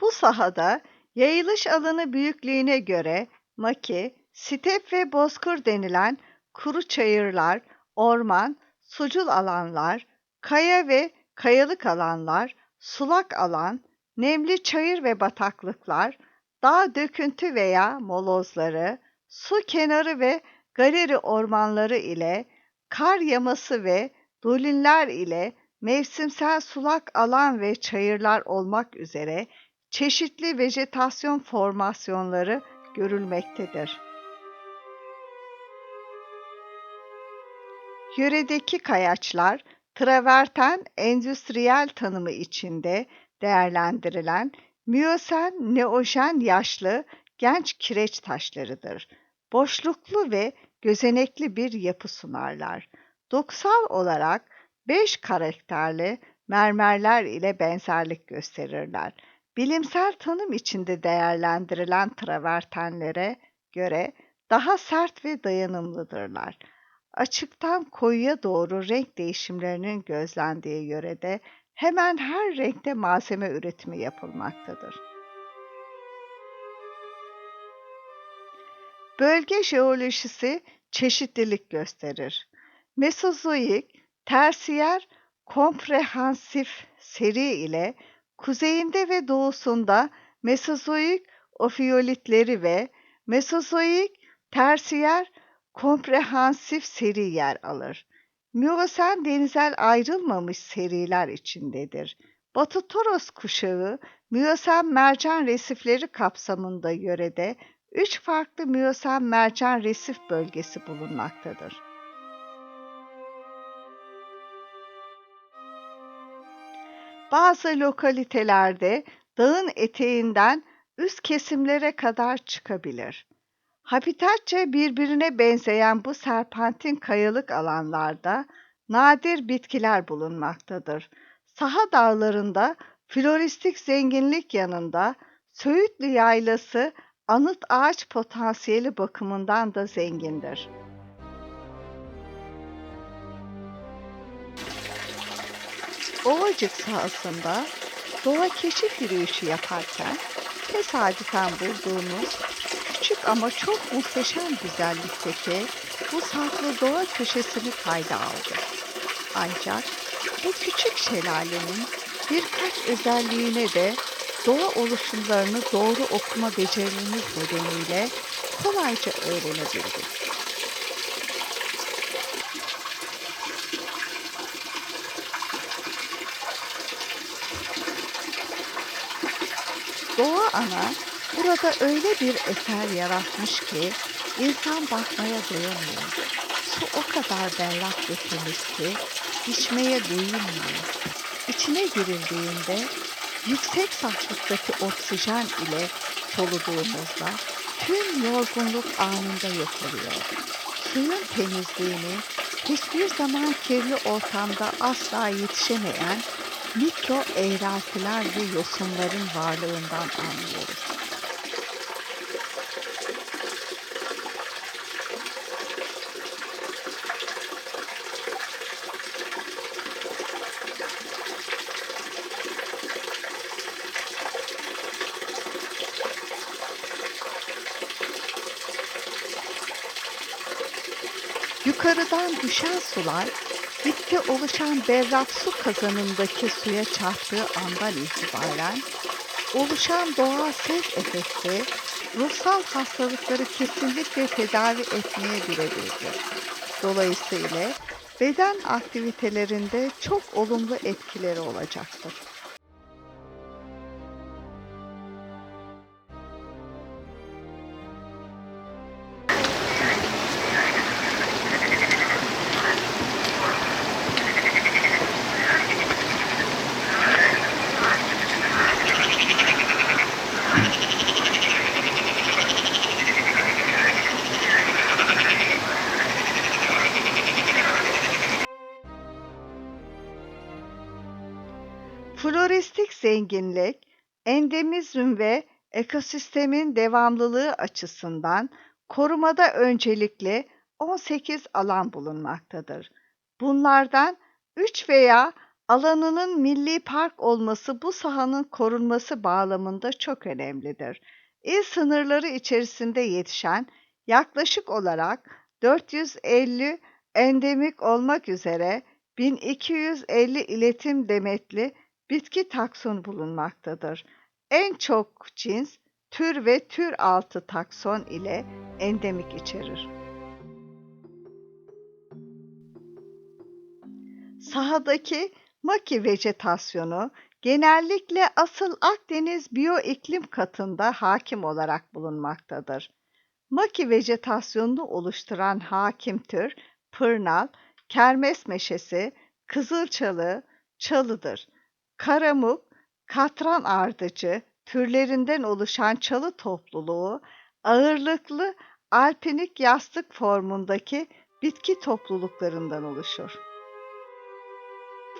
Bu sahada yayılış alanı büyüklüğüne göre maki, step ve bozkır denilen kuru çayırlar, orman, sucul alanlar, kaya ve kayalık alanlar, sulak alan, nemli çayır ve bataklıklar, dağ döküntü veya molozları, su kenarı ve galeri ormanları ile kar yaması ve dolinler ile mevsimsel sulak alan ve çayırlar olmak üzere çeşitli vejetasyon formasyonları görülmektedir. Yöredeki kayaçlar, traverten endüstriyel tanımı içinde değerlendirilen Miyosen neojen yaşlı genç kireç taşlarıdır. Boşluklu ve gözenekli bir yapı sunarlar. Dokusal olarak beş karakterli mermerler ile benzerlik gösterirler. Bilimsel tanım içinde değerlendirilen travertenlere göre daha sert ve dayanımlıdırlar. Açıktan koyuya doğru renk değişimlerinin gözlendiği yörede hemen her renkte malzeme üretimi yapılmaktadır. Bölge jeolojisi çeşitlilik gösterir. Mesozoik, tersiyer, komprehensif seri ile kuzeyinde ve doğusunda Mesozoik ofiyolitleri ve Mesozoik tersiyer komprehensif seri yer alır. Miyosen denizel ayrılmamış seriler içindedir. Batı Toros kuşağı Miyosen mercan resifleri kapsamında yörede üç farklı Miyosen mercan resif bölgesi bulunmaktadır. Bazı lokalitelerde dağın eteğinden üst kesimlere kadar çıkabilir. Habitatça birbirine benzeyen bu serpentin kayalık alanlarda nadir bitkiler bulunmaktadır. Saha dağlarında floristik zenginlik yanında Söğütlü Yaylası anıt ağaç potansiyeli bakımından da zengindir. Ovacık sahasında doğa keşif yürüyüşü yaparken tesadüfen bulduğumuz küçük ama çok muhteşem güzellikteki bu saklı doğa köşesini kayda aldı. Ancak bu küçük şelalenin birkaç özelliğine de doğa oluşumlarını doğru okuma becerimiz nedeniyle kolayca öğrenebildik. Doğa ana burada öyle bir eser yaratmış ki insan bakmaya doyamıyor. Su o kadar berrak ve temiz ki içmeye doyulmuyor. İçine girildiğinde yüksek saflıktaki oksijen ile soluduğumuzda tüm yorgunluk anında yok oluyor. Suyun temizliğini hiçbir zaman kirli ortamda asla yetişemeyen mikro eğreltiler ve yosunların varlığından anlıyoruz. Yukarıdan düşen sular dipte oluşan berrak su kazanındaki suya çarptığı andan itibaren oluşan doğal ses efekti ruhsal hastalıkları kesinlikle tedavi etmeye birebirdir. Dolayısıyla beden aktivitelerinde çok olumlu etkileri olacaktır. Zenginlik, endemizm ve ekosistemin devamlılığı açısından korumada öncelikli 18 alan bulunmaktadır. Bunlardan 3 veya alanının milli park olması bu sahanın korunması bağlamında çok önemlidir. İl sınırları içerisinde yetişen yaklaşık olarak 450 endemik olmak üzere 1250 iletim demetli bitki takson bulunmaktadır. En çok cins, tür ve tür altı takson ile endemik içerir. Sahadaki maki vejetasyonu genellikle asıl Akdeniz biyoiklim katında hakim olarak bulunmaktadır. Maki vejetasyonunu oluşturan hakim tür pırnal, kermes meşesi, kızılçalı, çalıdır. Karamuk, katran ardıcı türlerinden oluşan çalı topluluğu ağırlıklı alpinik yastık formundaki bitki topluluklarından oluşur.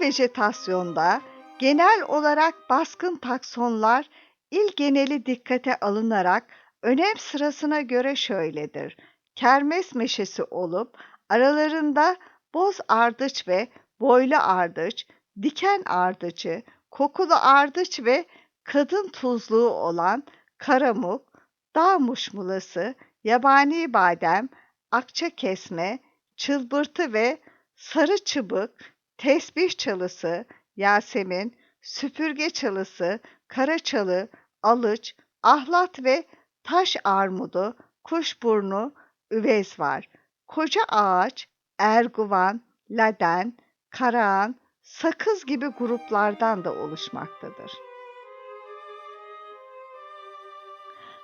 Vejetasyonda genel olarak baskın taksonlar il geneli dikkate alınarak önem sırasına göre şöyledir. Kermes meşesi olup aralarında boz ardıç ve boylu ardıç, diken ardıcı, kokulu ardıç ve kadın tuzluğu olan karamuk, dağ muşmulası, yabani badem, akça kesme, çılbırtı ve sarı çıbık, tesbih çalısı, yasemin, süpürge çalısı, kara çalı, alıç, ahlat ve taş armudu, kuşburnu, üvez var. Koca ağaç, erguvan, laden, karağan, sakız gibi gruplardan da oluşmaktadır.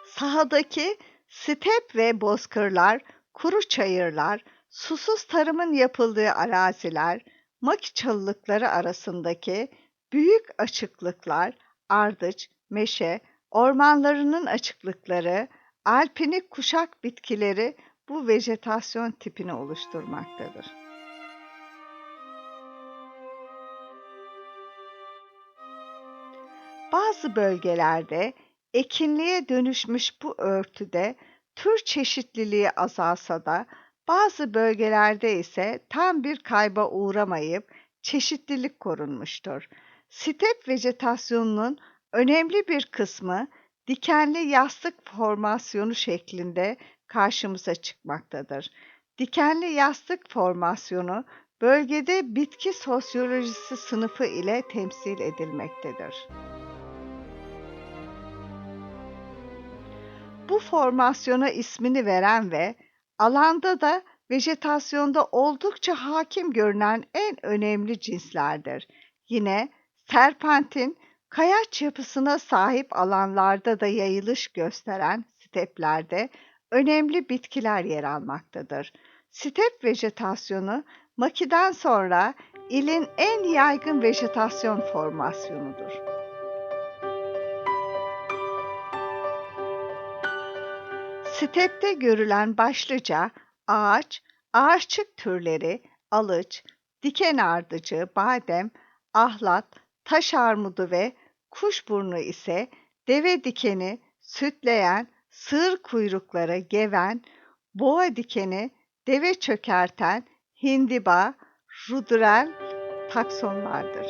Sahadaki step ve bozkırlar, kuru çayırlar, susuz tarımın yapıldığı araziler, maki çalılıkları arasındaki büyük açıklıklar, ardıç, meşe, ormanlarının açıklıkları, alpinik kuşak bitkileri bu vejetasyon tipini oluşturmaktadır. Bazı bölgelerde ekinliğe dönüşmüş bu örtüde tür çeşitliliği azalsa da bazı bölgelerde ise tam bir kayba uğramayıp çeşitlilik korunmuştur. Step vejetasyonunun önemli bir kısmı dikenli yastık formasyonu şeklinde karşımıza çıkmaktadır. Dikenli yastık formasyonu bölgede bitki sosyolojisi sınıfı ile temsil edilmektedir. Bu formasyona ismini veren ve alanda da vejetasyonda oldukça hakim görünen en önemli cinslerdir. Yine serpentin kayaç yapısına sahip alanlarda da yayılış gösteren steplerde önemli bitkiler yer almaktadır. Step vejetasyonu makiden sonra ilin en yaygın vejetasyon formasyonudur. Stepte görülen başlıca ağaç, ağaççık türleri, alıç, diken ardıcı, badem, ahlat, taş armudu ve kuşburnu ise deve dikeni, sütleyen, sığır kuyrukları, geven, boğa dikeni, deve çökerten, hindiba, rudrel taksonlardır.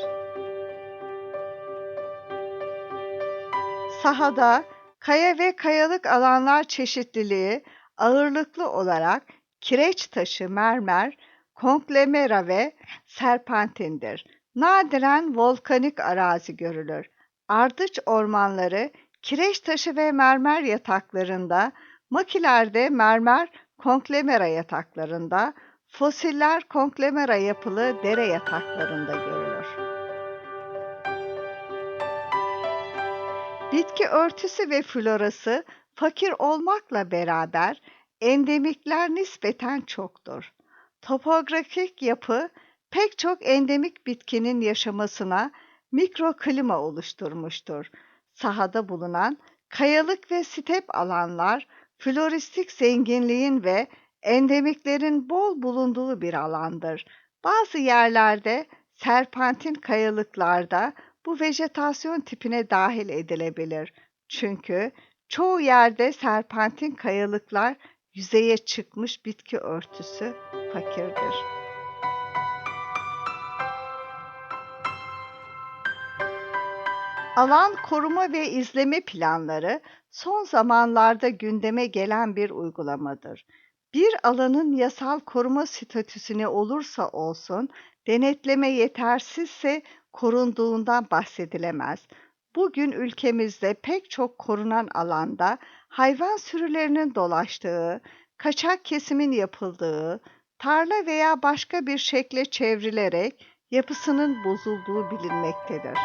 Sahada kaya ve kayalık alanlar çeşitliliği ağırlıklı olarak kireç taşı, mermer, konklemera ve serpentindir. Nadiren volkanik arazi görülür. Ardıç ormanları kireç taşı ve mermer yataklarında, makilerde mermer konklemera yataklarında, fosiller konklemera yapılı dere yataklarında görülür. Bitki örtüsü ve florası fakir olmakla beraber endemikler nispeten çoktur. Topografik yapı pek çok endemik bitkinin yaşamasına mikroklima oluşturmuştur. Sahada bulunan kayalık ve step alanlar floristik zenginliğin ve endemiklerin bol bulunduğu bir alandır. Bazı yerlerde serpentin kayalıklarda bu vejetasyon tipine dahil edilebilir. Çünkü çoğu yerde serpentin kayalıklar yüzeye çıkmış bitki örtüsü fakirdir. Alan koruma ve izleme planları son zamanlarda gündeme gelen bir uygulamadır. Bir alanın yasal koruma statüsüne olursa olsun, denetleme yetersizse korunduğundan bahsedilemez. Bugün ülkemizde pek çok korunan alanda hayvan sürülerinin dolaştığı, kaçak kesimin yapıldığı, tarla veya başka bir şekle çevrilerek yapısının bozulduğu bilinmektedir.